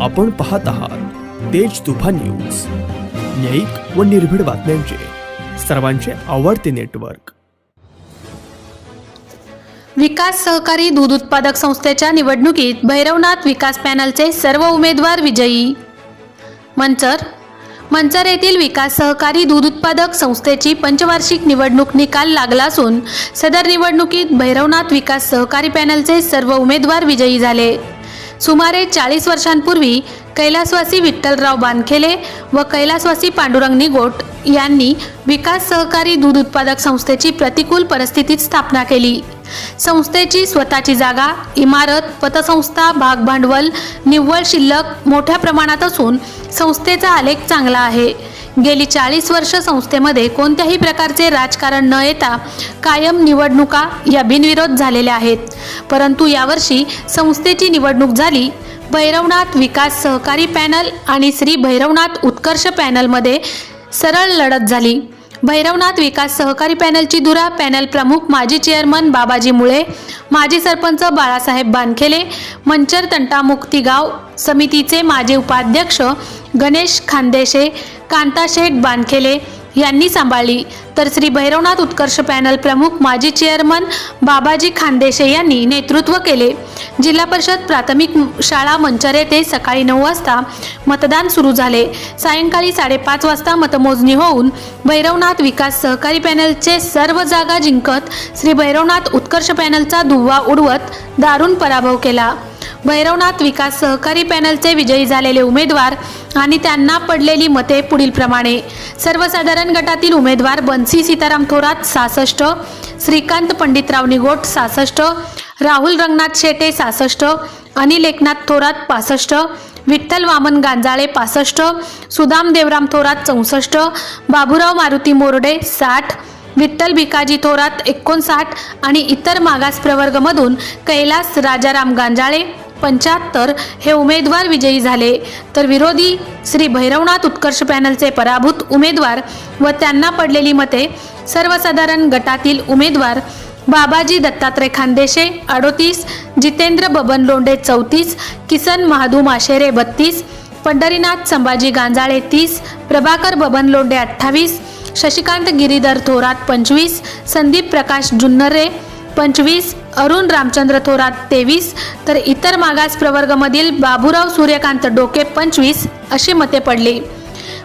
आपण पाहत आहात तेज तुफा न्यूज. न्यायिक व निर्भीड बातम्यांचे. सर्वांचे आवडते नेटवर्क. विकास सहकारी दूध उत्पादक संस्थेच्या निवडणुकीत भैरवनाथ विकास पॅनलचे सर्व उमेदवार विजयी. मंचर. मंचर येथील विकास सहकारी दूध उत्पादक संस्थेची पंचवार्षिक निवडणूक निकाल लागला असून सदर निवडणुकीत भैरवनाथ विकास सहकारी पॅनलचे सर्व उमेदवार विजयी झाले. सुमारे चाळीस वर्षांपूर्वी कैलासवासी विठ्ठलराव बानखेले व कैलासवासी पांडुरंग निगोट यांनी विकास सहकारी दूध उत्पादक संस्थेची प्रतिकूल परिस्थितीत स्थापना केली. संस्थेची स्वतःची जागा इमारत पतसंस्था भागभांडवल निव्वळ शिल्लक मोठ्या प्रमाणात असून संस्थेचा आलेख चांगला आहे. गेली चाळीस वर्ष संस्थेमध्ये कोणत्याही प्रकारचे राजकारण न येता कायम निवडणुका या बिनविरोध झालेल्या आहेत. परंतु यावर्षी संस्थेची निवडणूक झाली. भैरवनाथ विकास सहकारी पॅनल आणि श्री भैरवनाथ उत्कर्ष पॅनलमध्ये सरळ लढत झाली. भैरवनाथ विकास सहकारी पॅनलची धुरा पॅनल प्रमुख माजी चेअरमन बाबाजी मुळे माजी सरपंच बाळासाहेब बानखेले मंचर तंटामुक्ती गाव समितीचे माजी उपाध्यक्ष गणेश खानदेशे कांताशेठ बानखेले यांनी सांभाळली. तर श्री भैरवनाथ उत्कर्ष पॅनल प्रमुख माजी चेअरमन बाबाजी खानदेशे यांनी नेतृत्व केले. जिल्हा परिषद प्राथमिक शाळा मंचर येथे सकाळी नऊ वाजता मतदान सुरू झाले. सायंकाळी साडेपाच वाजता मतमोजणी होऊन भैरवनाथ विकास सहकारी पॅनलचे सर्व जागा जिंकत श्री भैरवनाथ उत्कर्ष पॅनलचा दुव्वा उडवत दारुण पराभव केला. भैरवनाथ विकास सहकारी पॅनलचे विजयी झालेले उमेदवार आणि त्यांना पडलेली मते पुढीलप्रमाणे सर्वसाधारण गटातील उमेदवार बन्सी सीताराम थोरात सहासष्ट श्रीकांत पंडितराव निगोट सहासष्ट राहुल रंगनाथ शेटे सहासष्ट अनिल एकनाथ थोरात पासष्ट विठ्ठल वामन गांजाळे पासष्ट सुदाम देवराम थोरात चौसष्ट बाबुराव मारुती मोरडे साठ विठ्ठल भिकाजी थोरात एकोणसाठ आणि इतर मागास प्रवर्गमधून कैलास राजाराम गांजाळे पंच्याहत्तर हे उमेदवार विजयी झाले. तर विरोधी श्री भैरवनाथ उत्कर्ष पॅनलचे पराभूत उमेदवार व त्यांना पडलेली मते सर्वसाधारण गटातील उमेदवार बाबाजी दत्तात्रय खानदेशे अडोतीस जितेंद्र बबन लोंढे चौतीस किसन महादू माशेरे बत्तीस पंढरीनाथ संभाजी गांजाळे तीस प्रभाकर बबन लोंढे अठ्ठावीस शशिकांत गिरीधर थोरात पंचवीस संदीप प्रकाश जुन्नरे पंचवीस अरुण रामचंद्र थोरात तेवीस तर इतर मागास प्रवर्गमधील बाबूराव सूर्यकांत डोके पंचवीस अशी मते पडली.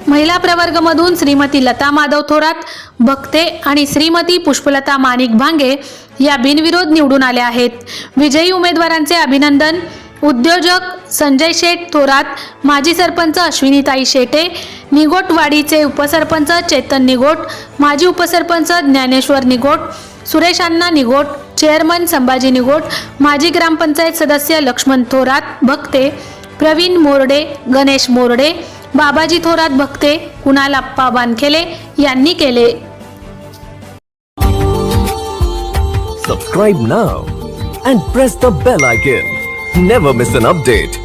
महिला प्रवर्गमधून श्रीमती लता माधव थोरात भक्ते आणि श्रीमती पुष्पलता माणिक भांगे या बिनविरोध निवडून आल्या आहेत. विजयी उमेदवारांचे अभिनंदन. उद्योजक संजय शेठ थोरात माजी सरपंच अश्विनीताई शेटे निगोटवाडीचे उपसरपंच चेतन निगोट माजी उपसरपंच ज्ञानेश्वर निगोट सुरेश अण्णा निगोट चेअरमन संभाजी निगोट माजी ग्रामपंचायत सदस्य लक्ष्मण थोरात भक्ते प्रवीण मोरडे गणेश मोरडे बाबाजी थोरात भक्ते कुणाल आप्पा बानखेले यांनी केले. Subscribe now and press the bell icon never miss an update